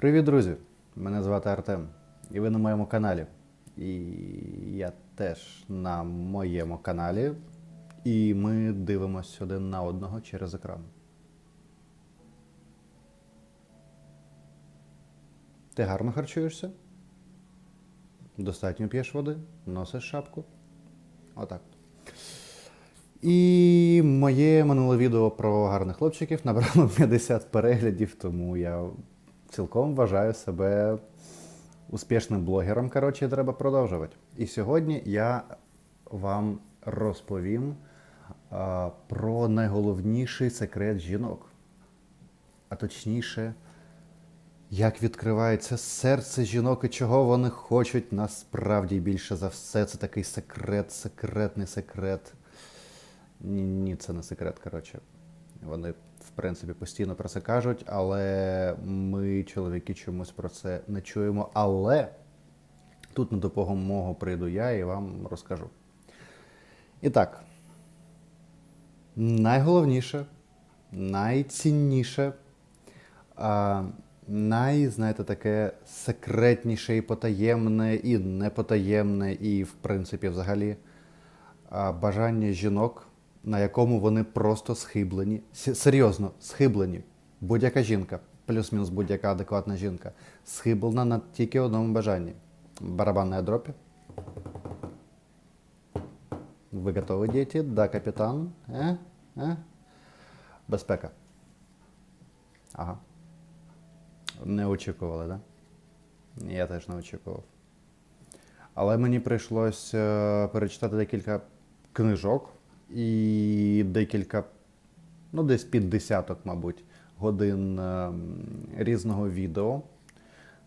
Привіт, друзі! Мене звати Артем, і ви на моєму каналі. І я теж на моєму каналі. І ми дивимося один на одного через екран. Ти гарно харчуєшся? Достатньо п'єш води, носиш шапку. Отак. І моє минуле відео про гарних хлопчиків набрало 50 переглядів, тому я цілком вважаю себе успішним блогером. Коротше, треба продовжувати. І сьогодні я вам розповім а, про найголовніший секрет жінок. А точніше, як відкривається серце жінок і чого вони хочуть насправді більше за все. Це такий секрет, секретний секрет. Ні, ні, це не секрет, коротше. Вони, в принципі, постійно про це кажуть, але ми, чоловіки, чомусь про це не чуємо. Але тут на допомогу прийду я і вам розкажу. І так, найголовніше, найцінніше, най, знаєте, таке секретніше і потаємне, і непотаємне, і, в принципі, взагалі, бажання жінок, на якому вони просто схиблені. Серйозно, схиблені. Будь-яка жінка, плюс-мінус будь-яка адекватна жінка, схиблена на тільки одному бажанні. Барабанная дробь. Ви готові, діти? Да, капітан. Е? Е? Безпека. Ага. Не очікували? Да? Я теж не очікував. Але мені прийшлось е, перечитати декілька книжок і декілька, ну десь під десяток, мабуть, годин е, різного відео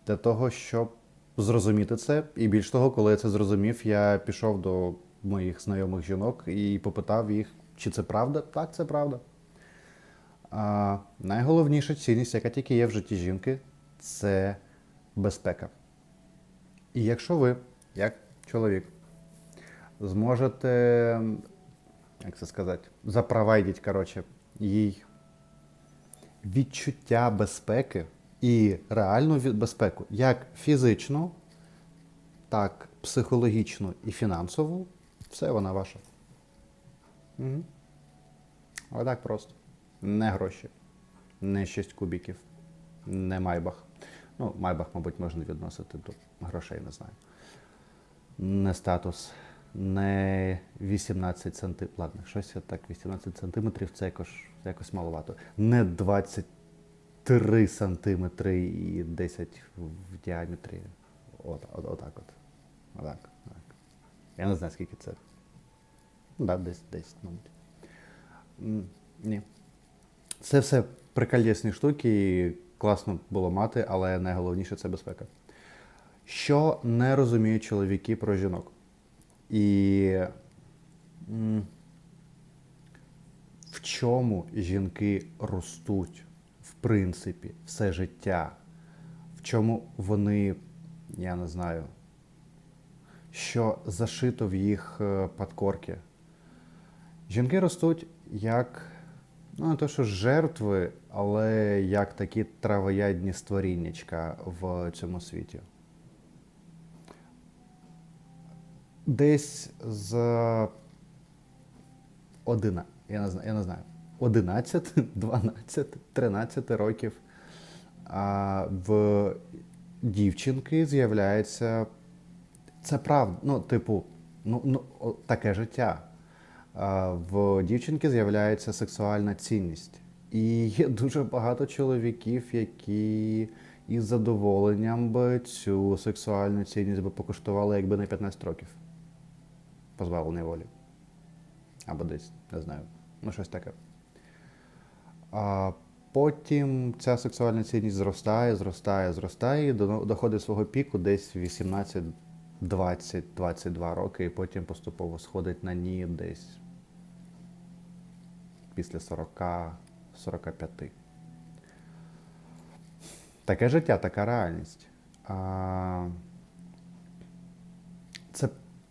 для того, щоб зрозуміти це. І більш того, коли я це зрозумів, я пішов до моїх знайомих жінок і попитав їх, чи це правда. Так, це правда. А, найголовніша цінність, яка тільки є в житті жінки, це безпека. І якщо ви, як чоловік, зможете, як це сказати, запровадити, коротше, їй відчуття безпеки і реальну безпеку, як фізичну, так психологічну і фінансову, все вона ваша. Угу. Отак просто. Не гроші, не 6 кубіків, не майбах. Ну, майбах, мабуть, можна відносити до грошей, не знаю. Не статус, не 18 сантиметрів. Ладно, щось так, 18 сантиметрів це якось, якось маловато. Не 23 сантиметри і 10 в діаметрі. От, от, отак от. Отак, так. Я не знаю, скільки це. Ну, да, десь 10, мабуть. Ні. Це все прикольні штуки, класно було мати, але найголовніше це безпека. Що не розуміють чоловіки про жінок? І в чому жінки ростуть, в принципі, все життя? В чому вони, я не знаю, що зашито в їх е, подкорки? Жінки ростуть як, ну не то що жертви, але як такі травоядні створіннячка в цьому світі. Десь з одина, я не знаю, я не знаю 11, 12, 13 років а, в дівчинки з'являється це правда. Ну, типу, ну, ну таке життя. А, В дівчинки з'являється сексуальна цінність. І є дуже багато чоловіків, які із задоволенням би цю сексуальну цінність би покуштували якби на 15 років. Позбавлення волі. Або десь, не знаю. Ну, щось таке. А потім ця сексуальна цінність зростає, зростає, зростає і до- доходить свого піку десь 18, 20, 22 роки, і потім поступово сходить на ні десь після 40, 45. Таке життя, така реальність. А,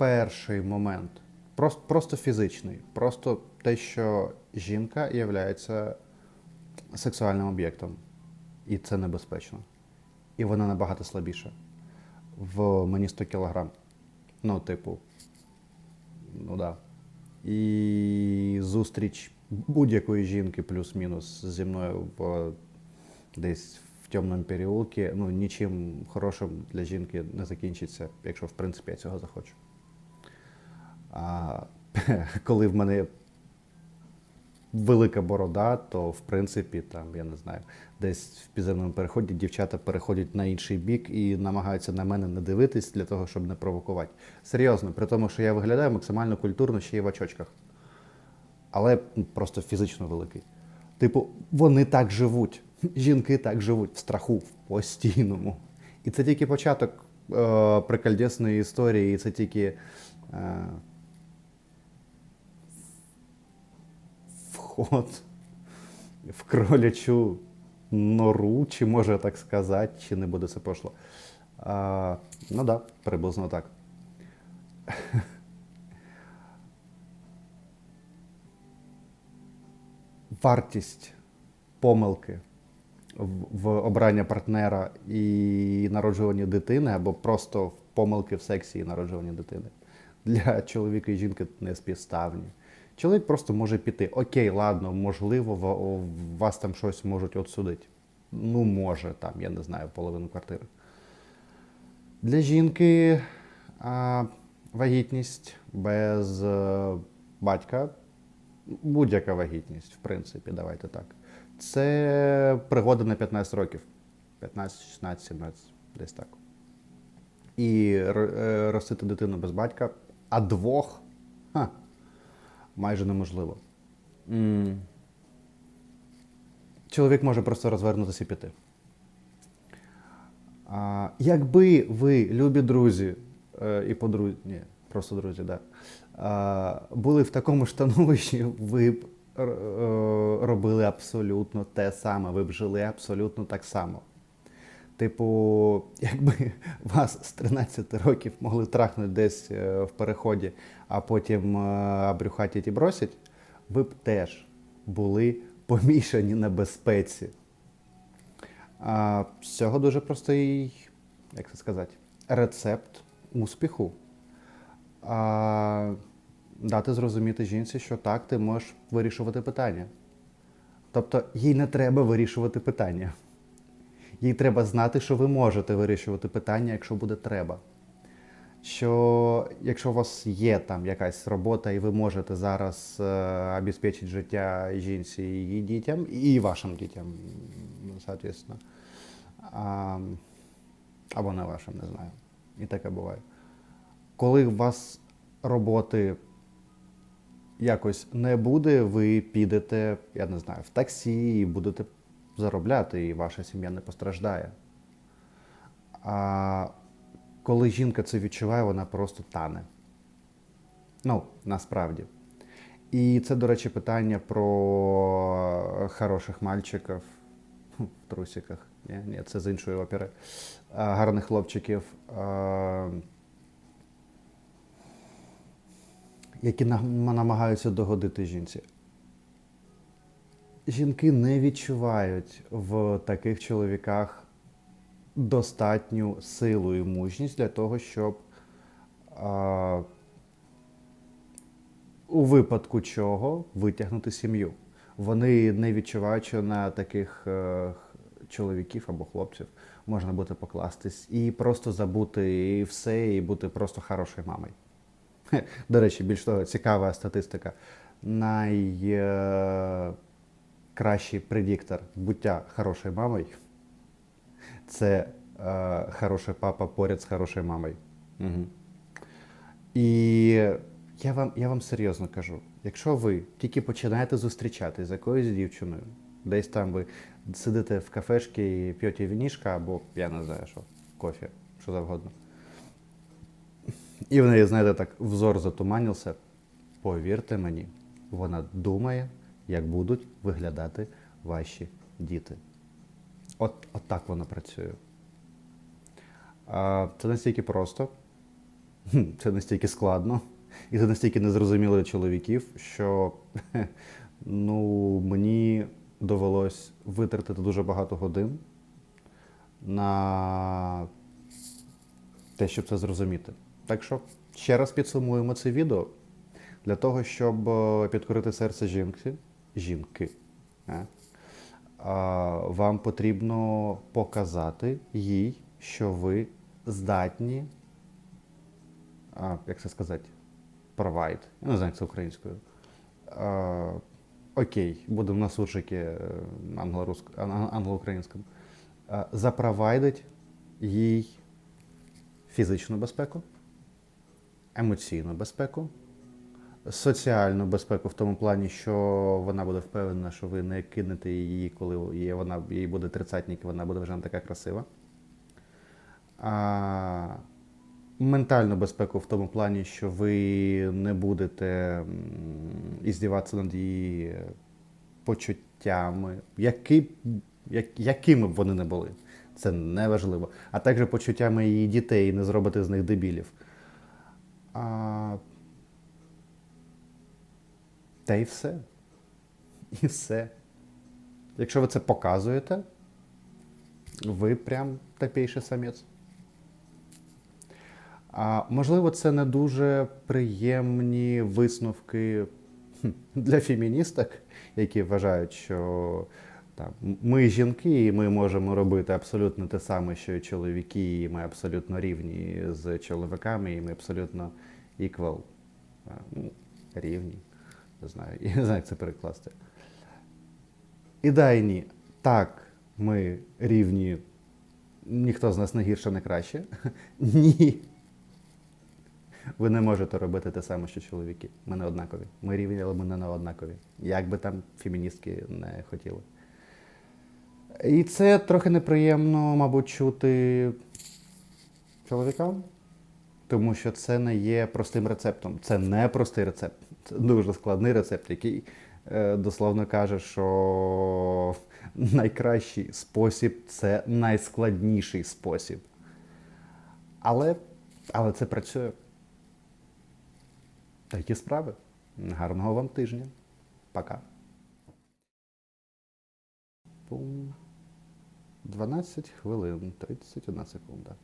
перший момент. Просто, просто фізичний. Просто те, що жінка є сексуальним об'єктом. І це небезпечно. і вона набагато слабіша. В мені 100 кілограм. Ну, типу, ну да. І зустріч будь-якої жінки плюс-мінус зі мною в, десь в темному переулку, ну, нічим хорошим для жінки не закінчиться, якщо в принципі я цього захочу. А коли в мене велика борода, то в принципі, там, я не знаю, десь в підземному переході дівчата переходять на інший бік і намагаються на мене не дивитись для того, щоб не провокувати. Серйозно, при тому, що я виглядаю максимально культурно ще й в очочках. Але просто фізично великий. Типу, вони так живуть. Жінки так живуть в страху, в постійному. І це тільки початок е, прикольдесної історії, і це тільки. Е, вход в кролячу нору, чи може так сказати, чи не буде це пошло. А, ну так, да, приблизно так. Вартість помилки в, обранні партнера і народжуванні дитини, або просто помилки в сексі і народжуванні дитини для чоловіка і жінки не співставні. Чоловік просто може піти. Окей, ладно, можливо, ва- вас там щось можуть отсудити. Ну, може, там, я не знаю, половину квартири. Для жінки а, вагітність без е, батька, будь-яка вагітність, в принципі, давайте так. Це пригода на 15 років. 15, 16, 17, десь так. І е, ростити дитину без батька, а двох ха, майже неможливо. Чоловік може просто розвернутися і піти. А, якби ви, любі друзі, е, і подрузі, ні, просто друзі, да, а, були в такому становищі, ви б е, робили абсолютно те саме, ви б жили абсолютно так само. Типу, якби вас з 13 років могли трахнути десь е, в переході, а потім е, обрюхатять і бросять, ви б теж були помішані на безпеці. А, з цього дуже простий, як це сказати, рецепт успіху. А, дати зрозуміти жінці, що так, ти можеш вирішувати питання. Тобто їй не треба вирішувати питання. Їй треба знати, що ви можете вирішувати питання, якщо буде треба. Що якщо у вас є там якась робота, і ви можете зараз е, життя жінці і її дітям, і вашим дітям, ну, соответственно. А, або не вашим, не знаю. І таке буває. Коли у вас роботи якось не буде, ви підете, я не знаю, в таксі і будете заробляти, і ваша сім'я не постраждає. А коли жінка це відчуває, вона просто тане. Ну, насправді. І це, до речі, питання про хороших мальчиків в трусиках. Ні, ні, це з іншої опери. Гарних хлопчиків, які намагаються догодити жінці. Жінки не відчувають в таких чоловіках достатню силу і мужність для того, щоб а, у випадку чого витягнути сім'ю. Вони не відчувають, що на таких е, чоловіків або хлопців можна буде покластись і просто забути і все, і бути просто хорошою мамою. До речі, більш того, цікава статистика. Найкращий предиктор буття хорошою мамою це е, хороший папа поряд з хорошою мамою. Угу. І я вам, я вам серйозно кажу: якщо ви тільки починаєте зустрічатися з якоюсь дівчиною, десь там ви сидите в кафешці і п'єте вінішка, або я не знаю, що, кофе, що завгодно. І в неї, знаєте, так взор затуманився. Повірте мені, вона думає, як будуть виглядати ваші діти. От, от так воно працює. А, це настільки просто, це настільки складно, і це настільки незрозуміло для чоловіків, що ну, мені довелось витратити дуже багато годин на те, щоб це зрозуміти. Так що ще раз підсумуємо це відео для того, щоб е, підкорити серце жінки. Жінки. е, Вам потрібно показати їй, що ви здатні, як це сказати, provide. Я не знаю, це українською. Окей, будемо на суржики е, англо-українському. Запровайдить їй фізичну безпеку, емоційну безпеку, соціальну безпеку в тому плані, що вона буде впевнена, що ви не кинете її, коли їй, вона, їй буде тридцятник, і вона буде вже не така красива. А, ментальну безпеку в тому плані, що ви не будете іздіватися над її почуттями, які, як, якими б вони не були. Це не важливо. А також почуттями її дітей, не зробити з них дебілів. А... Та і все. І все. Якщо ви це показуєте, ви прям топейший самець. А, можливо, це не дуже приємні висновки для феміністок, які вважають, що там, ми жінки, і ми можемо робити абсолютно те саме, що і чоловіки, і ми абсолютно рівні з чоловіками, і ми абсолютно equal. Ну, рівні. Не знаю, я не знаю, як це перекласти. І да, і ні. Так, ми рівні. Ніхто з нас не гірше, не краще. Ні. Ви не можете робити те саме, що чоловіки. Ми не однакові. Ми рівні, але ми не однакові. Як би там феміністки не хотіли. І це трохи неприємно, мабуть, чути чоловікам, тому що це не є простим рецептом. Це не простий рецепт. Це дуже складний рецепт, який е, дословно каже, що найкращий спосіб це найскладніший спосіб. Але, але це працює. Такі справи. Гарного вам тижня. Пока. Пум. 12 хвилин, 31 секунда.